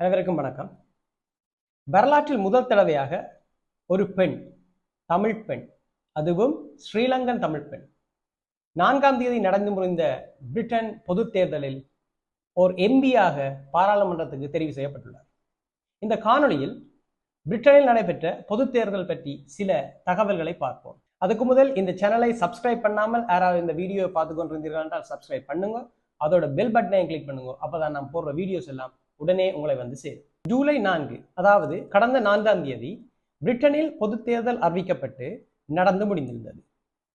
அனைவருக்கும் வணக்கம். வரலாற்றில் முதல் தடவையாக ஒரு பெண் தமிழ் பெண் அதுவும் ஸ்ரீலங்கன் தமிழ் பெண். நான்காம் தேதி நடந்து முடிந்த பிரிட்டன் பொதுத் தேர்தலில் ஓர் எம்பியாக பாராளுமன்றத்துக்கு தெரிவு செய்யப்பட்டுள்ளார். இந்த காணொளியில் பிரிட்டனில் நடைபெற்ற பொதுத் தேர்தல் பற்றி சில தகவல்களை பார்ப்போம். அதுக்கு முதல் இந்த சேனலை சப்ஸ்கிரைப் பண்ணாமல் யாராவது இந்த வீடியோவை பார்த்து கொண்டிருந்தீர்கள் என்றால் சப்ஸ்கிரைப் பண்ணுங்க. அதோட பெல் பட்டனையும் கிளிக் பண்ணுங்க. அப்போதான் நான் போடுற வீடியோஸ் எல்லாம் உடனே உங்களை வந்து சேரும். ஜூலை நான்கு அதாவது கடந்த நான்காம் தேதி பிரிட்டனில் பொதுத் தேர்தல் அறிவிக்கப்பட்டு நடந்து முடிந்திருந்தது.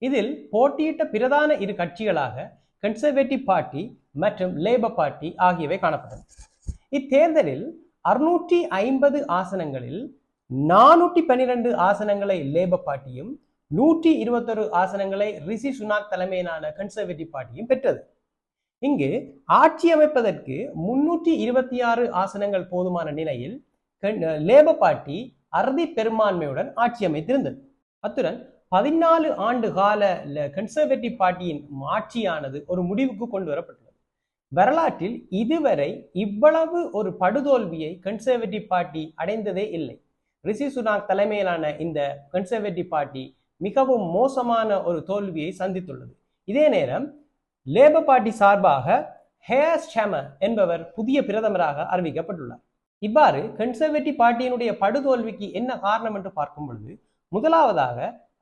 இதில் போட்டியிட்ட பிரதான இரு கட்சிகளாக கன்சர்வேட்டிவ் பார்ட்டி மற்றும் லேபர் பார்ட்டி ஆகியவை காணப்பட்டன. இத்தேர்தலில் அறுநூற்றி ஐம்பது ஆசனங்களில் நானூற்றி பன்னிரண்டு ஆசனங்களை லேபர் பார்ட்டியும் நூற்றி இருபத்தொரு ஆசனங்களை ரிஷி சுனாக் தலைமையிலான கன்சர்வேட்டிவ் பார்ட்டியும் பெற்றது. இங்கு ஆட்சி அமைப்பதற்கு முன்னூற்றி இருபத்தி ஆறு ஆசனங்கள் போதுமான நிலையில் லேபர் பார்ட்டி அறுதி பெரும்பான்மையுடன் ஆட்சி அமைத்திருந்தது. அத்துடன் பதினாலு ஆண்டு கால கன்சர்வேட்டிவ் பார்ட்டியின் ஆட்சியானது ஒரு முடிவுக்கு கொண்டு வரப்பட்டுள்ளது வரலாற்றில் இதுவரை இவ்வளவு ஒரு படுதோல்வியை கன்சர்வேட்டிவ் பார்ட்டி அடைந்ததே இல்லை. ரிஷி சுனாக் தலைமையிலான இந்த கன்சர்வேட்டிவ் பார்ட்டி மிகவும் மோசமான ஒரு தோல்வியை சந்தித்துள்ளது. இதே நேரம் லேபர் பார்ட்டி சார்பாக ஹேர் ஸ்டேமர் என்பவர் புதிய பிரதமராக அறிவிக்கப்பட்டுள்ளார். இவ்வாறு கன்சர்வேட்டிவ் பார்ட்டியினுடைய படுதோல்விக்கு என்ன காரணம் என்று பார்க்கும் பொழுது முதலாவதாக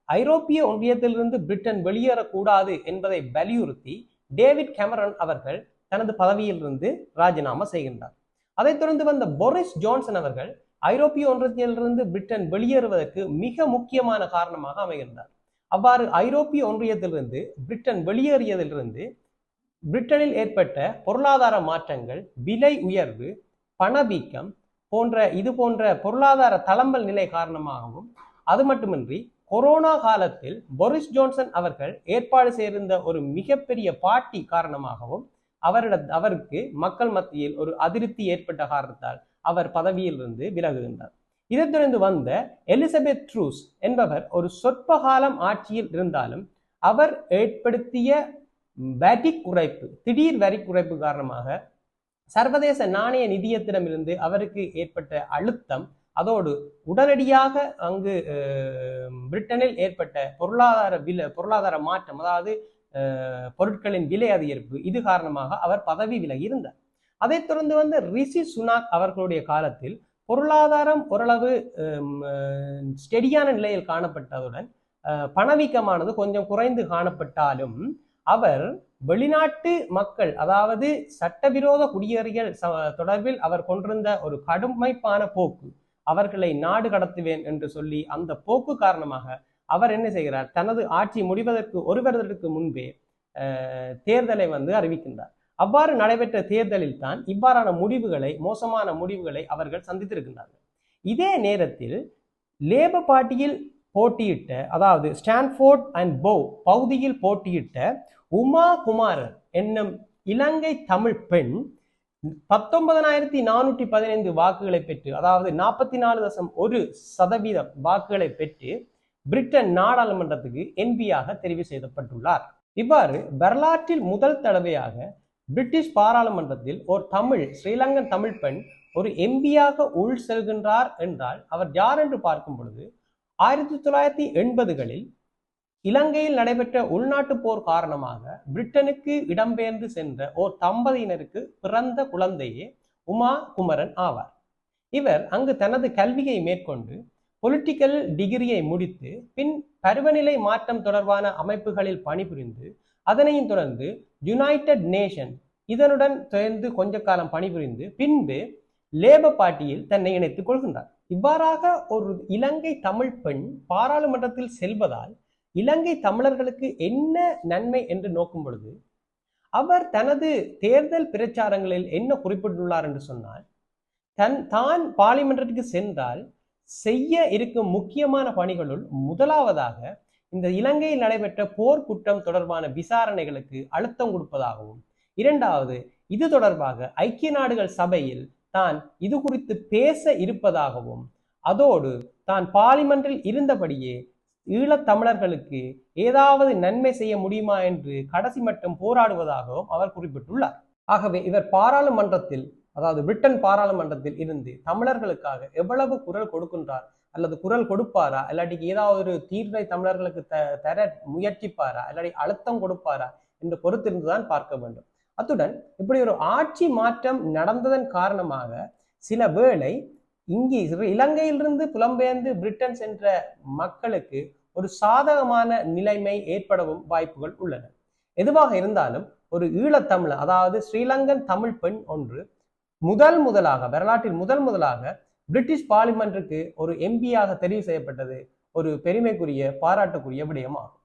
ஐரோப்பிய ஒன்றியத்திலிருந்து பிரிட்டன் வெளியேறக்கூடாது என்பதை வலியுறுத்தி டேவிட் கேமரன் அவர்கள் தனது பதவியிலிருந்து ராஜினாமா செய்கின்றார். அதைத் தொடர்ந்து வந்த பொரிஸ் ஜான்சன் அவர்கள் ஐரோப்பிய ஒன்றியத்திலிருந்து பிரிட்டன் வெளியேறுவதற்கு மிக முக்கியமான காரணமாக அமைகின்றார். அவ்வாறு ஐரோப்பிய ஒன்றியத்திலிருந்து பிரிட்டன் வெளியேறியதிலிருந்து பிரிட்டனில் ஏற்பட்ட பொருளாதார மாற்றங்கள் விலை உயர்வு பணவீக்கம் போன்ற இது போன்ற பொருளாதார தளம்பல் நிலை காரணமாகவும் அது மட்டுமின்றி கொரோனா காலத்தில் பொரிஸ் ஜான்சன் அவர்கள் ஏற்பாடு செய்திருந்த ஒரு மிகப்பெரிய பாட்டி காரணமாகவும் அவரிட அவருக்கு மக்கள் மத்தியில் ஒரு அதிருப்தி ஏற்பட்ட காரணத்தால் அவர் பதவியிலிருந்து விலகுகின்றார். இதைத் தொடர்ந்து வந்த எலிசபெத் ட்ரூஸ் என்பவர் ஒரு சொற்ப காலம் ஆட்சியில் இருந்தாலும் அவர் ஏற்படுத்திய வரி குறைப்பு திடீர் வரி குறைப்பு காரணமாக சர்வதேச நாணய நிதியத்திடமிருந்து அவருக்கு ஏற்பட்ட அழுத்தம் அதோடு உடனடியாக அங்கு பிரிட்டனில் ஏற்பட்ட பொருளாதார விலை பொருளாதார மாற்றம் அதாவது பொருட்களின் விலை அதிகரிப்பு இது காரணமாக அவர் பதவி விலகி இருந்தார். அதைத் தொடர்ந்து வந்த ரிஷி சுனாக் அவர்களுடைய காலத்தில் பொருளாதாரம் ஓரளவு ஸ்டெடியான நிலையில் காணப்பட்டதுடன் பணவீக்கமானது கொஞ்சம் குறைந்து காணப்பட்டாலும் அவர் வெளிநாட்டு மக்கள் அதாவது சட்டவிரோத குடியேறிகள் தொடர்பில் அவர் கொண்டிருந்த ஒரு கடுமைப்பான போக்கு அவர்களை நாடு கடத்துவேன் என்று சொல்லி அந்த போக்கு காரணமாக அவர் என்ன செய்கிறார்? தனது ஆட்சி முடிவதற்கு ஒரு வருடத்துக்கு முன்பே தேர்தலை வந்து அறிவிக்கின்றார். அவ்வாறு நடைபெற்ற தேர்தலில் தான் இவ்வாறான முடிவுகளை மோசமான முடிவுகளை அவர்கள் சந்தித்திருக்கின்றார்கள். இதே நேரத்தில் லேபர் பார்ட்டியில் போட்டியிட்ட அதாவது ஸ்டான்ஃபோர்ட் அண்ட் போ பகுதியில் போட்டியிட்ட உமா குமாரர் என்னும் இலங்கை தமிழ் பெண் பத்தொன்பதனாயிரத்தி நானூற்றி பதினைந்து வாக்குகளை பெற்று அதாவது நாற்பத்தி நாலு தசம் ஒரு சதவீதம் வாக்குகளை பெற்று பிரிட்டன் நாடாளுமன்றத்துக்கு என்பியாக தெரிவு செய்யப்பட்டுள்ளார். இவ்வாறு வரலாற்றில் முதல் தடவையாக பிரிட்டிஷ் பாராளுமன்றத்தில் ஒரு தமிழ் ஸ்ரீலங்கன் தமிழ் பெண் ஒரு எம்பியாக உள் செல்கின்றார் என்றால் அவர் யார் என்று பார்க்கும் பொழுது ஆயிரத்தி தொள்ளாயிரத்தி எண்பதுகளில் இலங்கையில் நடைபெற்ற உள்நாட்டு போர் காரணமாக பிரிட்டனுக்கு இடம்பெயர்ந்து சென்ற ஓர் தம்பதியினருக்கு பிறந்த குழந்தையே உமா குமரன் ஆவார். இவர் அங்கு தனது கல்வியை மேற்கொண்டு பொலிட்டிக்கல் டிகிரியை முடித்து பின் பருவநிலை மாற்றம் தொடர்பான அமைப்புகளில் பணிபுரிந்து அதனையும் தொடர்ந்து யுனைடெட் நேஷன் இதனுடன் சேர்ந்து கொஞ்ச காலம் பணிபுரிந்து பின்பு லேபர் பார்ட்டியில் தன்னை இணைத்துக் கொள்கின்றார். இவ்வாறாக ஒரு இலங்கை தமிழ் பெண் பாராளுமன்றத்தில் செல்வதால் இலங்கை தமிழர்களுக்கு என்ன நன்மை என்று நோக்கும் பொழுது அவர் தனது தேர்தல் பிரச்சாரங்களில் என்ன குறிப்பிட்டுள்ளார் என்று சொன்னால் தன் தான் பார்லிமெண்டத்துக்கு சென்றால் செய்ய இருக்கும் முக்கியமான பணிகளுள் முதலாவதாக இந்த இலங்கையில் நடைபெற்ற போர் குற்றம் தொடர்பான விசாரணைகளுக்கு அழுத்தம் கொடுப்பதாகவும் இரண்டாவது இது தொடர்பாக ஐக்கிய நாடுகள் சபையில் தான் இது குறித்து பேச இருப்பதாகவும் அதோடு தான் பார்லிமெண்டில் இருந்தபடியே ஈழத்தமிழர்களுக்கு ஏதாவது நன்மை செய்ய முடியுமா என்று கடைசி மட்டும் போராடுவதாகவும் அவர் குறிப்பிட்டுள்ளார். ஆகவே இவர் பாராளுமன்றத்தில் அதாவது பிரிட்டன் பாராளுமன்றத்தில் இருந்து தமிழர்களுக்காக எவ்வளவு குரல் கொடுக்கின்றார் அல்லது குரல் கொடுப்பாரா? இல்லாட்டிக்கு ஏதாவது ஒரு தீர்வை தமிழர்களுக்கு த தர முயற்சிப்பாரா? இல்லாட்டி அழுத்தம் கொடுப்பாரா? என்று பொறுத்திருந்துதான் பார்க்க வேண்டும். அத்துடன் இப்படி ஒரு ஆட்சி மாற்றம் நடந்ததன் காரணமாக சில வேளை இங்கே இலங்கையிலிருந்து புலம்பெயர்ந்து பிரிட்டன் சென்ற மக்களுக்கு ஒரு சாதகமான நிலைமை ஏற்படவும் வாய்ப்புகள் உள்ளன. எதுவாக இருந்தாலும் ஒரு ஈழத்தமிழ் அதாவது ஸ்ரீலங்கன் தமிழ் பெண் ஒன்று முதல் முதலாக வரலாற்றில் முதல் முதலாக பிரிட்டிஷ் பார்லிமெண்ட்டுக்கு ஒரு எம்பியாக தெரிவு செய்யப்பட்டது. ஒரு பெருமைக்குரிய பாராட்டுக்குரிய விடயமாகும்.